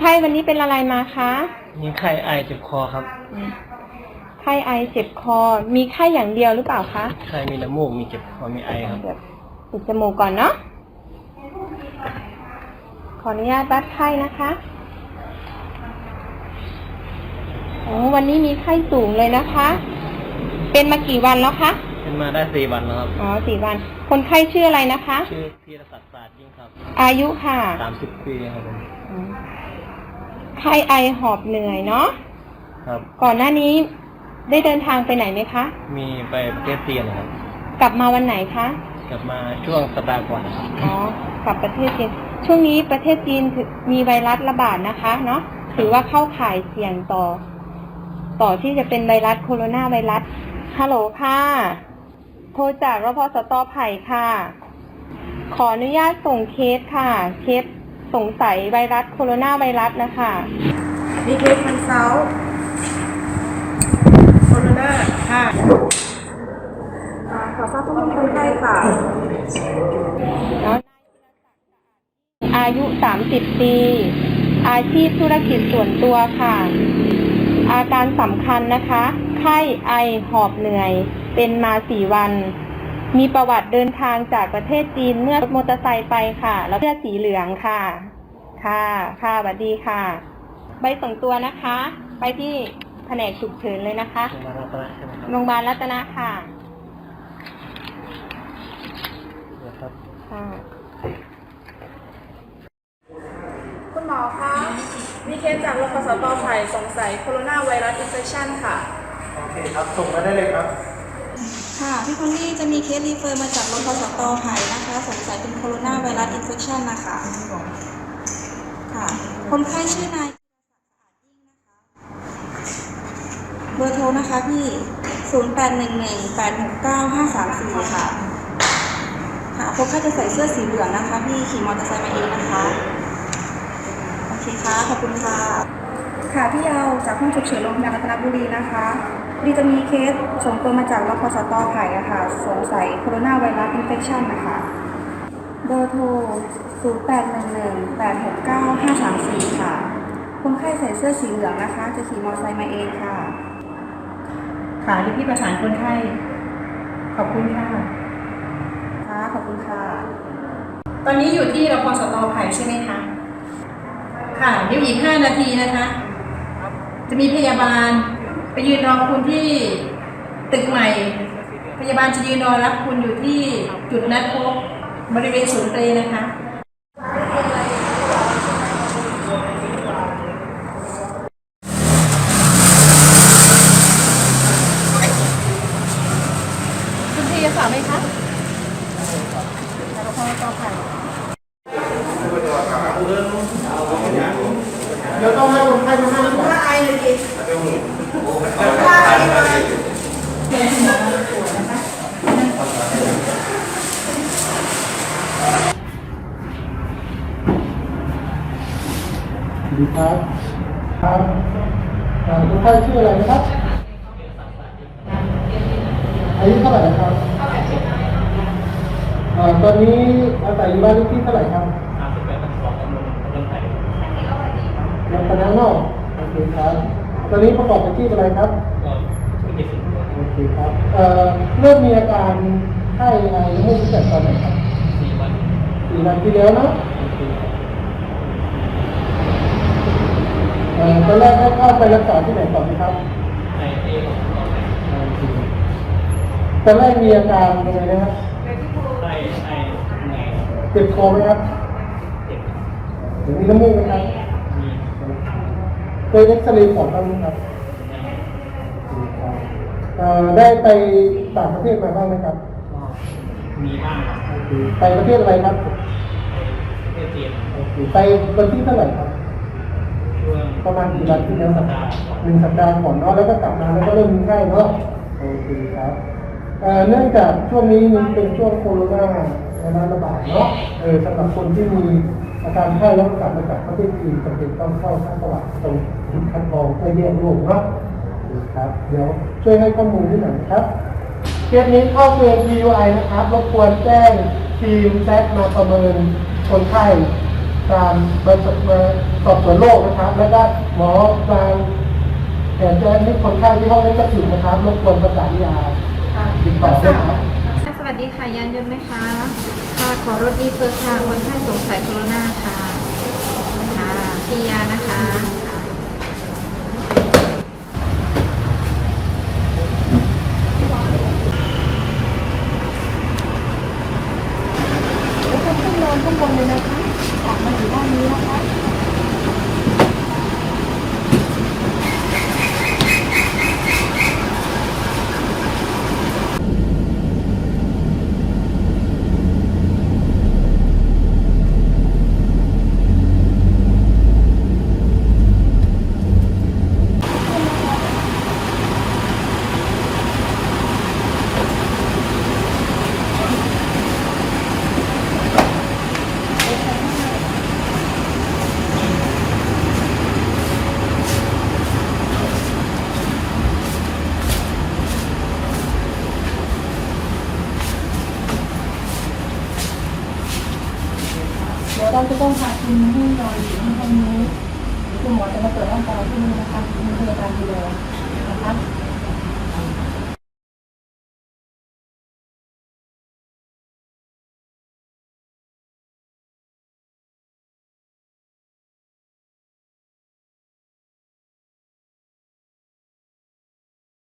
ไข้วันนี้เป็นอะไรมาคะมีไข้ไอเจ็บคอครับ ไข้ไอเจ็บคอ มีไข้อย่างเดียวหรือเปล่าคะไข้มีน้ำมูก มีเจ็บคอ มีไอครับเดี๋ยวปิดจมูกก่อนเนาะ ขออนุญาตวัดไข้นะคะโอ้วันนี้มีไข้สูงเลยนะคะ เป็นมากี่วันแล้วคะ เป็นมาได้สี่วันแล้วครับ อ๋อสี่วัน คนไข้ชื่ออะไรนะคะ ชื่อธีรศักดิ์ศาสตร์ยิ่งครับ อายุค่ะสามสิบปีครับผมอืม ไข้ไอหอบเหนื่อยเนาะครับ ก่อนหน้านี้ได้เดินทางไปไหนไหมคะ มีไปประเทศจีนนะครับ กลับมาวันไหนคะ กลับมาช่วงสัปดาห์ก่อนนะครับอ๋อกลับประเทศจีนช่วงนี้ประเทศจีนถือมีไวรัสระบาดนะคะเนาะถือว่าเข้าข่ายเสี่ยงต่อ ต่อที่จะเป็นไวรัสโคโรนาไวรัสฮัลโหลค่ะโทรจากรพสตไผ่ค่ะ ขออนุญาตส่งเคสค่ะ เคส สงสัยไวรัสโคโรนาไวรัสนะคะมีเคสมันเซาโคโรนาค่ะอ่าขอทราบข้อมูลคนไข้ค่ะเนาะอายุ 30 ปี อาชีพธุรกิจส่วนตัวค่ะ อาการสำคัญนะคะ ไข้ไอหอบเหนื่อย เป็นมา4วัน มีประวัติเดินทางจากประเทศจีนเมื่อรถมอเตอร์ไซค์ไปค่ะ แล้วเสื้อสีเหลืองค่ะ ค่ะ ค่ะสวัสดีค่ะ ใบส่งตัวนะคะ ไปที่แผนกฉุกเฉินเลยนะคะ โรงพยาบาลรัตนะใช่ไหมครับโรงพยาบาลรัตนะค่ะเดี๋ยวครับค่ะ คุณหมอคะ มีเคสจากโรงพยาบาลตไผ่สงสัยโคโรนาไวรัสอินเฟคชันค่ะ โอเคครับ ส่งมาได้เลยครับ ค่ะ พี่พอลลี่จะมีเคสรีเฟอร์มาจากโรงพยาบาลสตไผ่นะคะ สงสัยเป็นโคโรนาไวรัสอินเฟคชันนะคะ ค่ะ คนไข้ชื่อนายเบอร์โทรนะคะพี่ 0811869534 ค่ะ ค่ะคนไข้จะใส่เสื้อสีเหลืองนะคะ พี่ขี่มอเตอร์ไซค์มาเองนะคะ โอเคค่ะ ขอบคุณค่ะ ค่ะ พี่เอาจากห้องฉุกเฉินโรงพยาบาลรัตนบุรีนะคะ ดีจะมีเคสส่งตัวมาจากรพสตไผ่อะค่ะ สงสัยโคโรนาไวรัสอินเฟคชันนะคะเบอร์โทร 0811869534 ค่ะ คนไข้ใส่เสื้อสีเหลืองนะคะ จะขี่มอเตอร์ไซค์มาเองค่ะ ค่ะที่พี่ประสานคนไข้ ขอบคุณค่ะ ค่ะ ขอบคุณค่ะ ตอนนี้อยู่ที่รพสตไผ่ใช่ไหมคะ ค่ะ เดี๋ยวอีกห้านาทีนะคะ จะมีพยาบาล ไปยืนรอคุณที่ตึกใหม่ พยาบาลจะยืนรอรับคุณอยู่ที่จุดนัดพบบริเวณศูนย์เตนะคะ คุณพี่จะฝากไหมคะรพสตไผ่ เดี๋ยวต้องให้คนไข้มานั่งก่อน สวัส ดีครับครับคุณไข้ชื่ออะไรนะครับอายุเท่าไหร่ครับเอ่อตอนนี้อาศัยอยู่บ้านเลขที่เท่าไหร่ครับรัตนนอกโอเคครับ ตอนนี้ประกอบอาชีพอะไรครับโอเคครับเอ่อเริ่มมีอาการไข้ไอน้ำมูกตั้งแต่ตอนไหนครับสี่วันสี่วันที่แล้วเนอะเอ่อ ตอนแรกได้เข้าไปรักษาที่ไหนก่อนไหมครับในเอตอนแรกมีอาการยังไงนะครับเจ็บคอไหมครับหรือมีน้ำมูกไหมครับเคยเอ็กซเรย์ปอดบ้างไหมครับเอ่อได้ไปต่างประเทศมาบ้างไหมครับ มีบ้างครับโอเคไปประเทศอะไรครับประเทศจีนโอเคไปวันที่เท่าไหร่ครับช่วง ประมาณกี่วันที่แล้วสัปดาห์หนึ่งสัปดาห์ก่อนเนาะแล้วก็กลับมาแล้วก็เริ่มมีไข้เนาะโอเคครับเนื่องจากช่วงนี้มันเป็นช่วงโควิดระบาดเนาะเออสำหรับคนที่มีอาการไข้แล้วกลับมาจากประเทศจีนจำเป็นต้องเข้าคัดประวัติตรงคัดกรองเพื่อแยกโรคเนาะครับ เดี๋ยวช่วยให้ข้อมูลนิดหน่อยนครับเคสนี้เข้าเกณฑ์ PUI นะครับรบกวนแจ้งทีมแซกมาประเมินคนไข้ การไปสอบสวนโรคนะครับ แล้วก็หมอการแผนแจ้งให้คนไข้ที่ห้องนี้ก็ถึงนะครับรบกวนประสานยาติดต่อด้วยครับสวัสดีค่ะยันยนต์ไหมคะค่ะขอรถดีเฟิร์สค่ะคนไข้สงสัยโคโรนาค่ะค่ะพี่ยานะคะค่ะขึ้นนอนข้างบนเลยนะคะ กลับมาอยู่ด้านนี้นะคะ ดี๋ยวเราจะต้องพาคุณให้นอนอยู่ที่ห้องนี้คุณหมอจะมาตรวจร่างกายที่นี่นะคะคุณพยาบาลดูแลนะคะ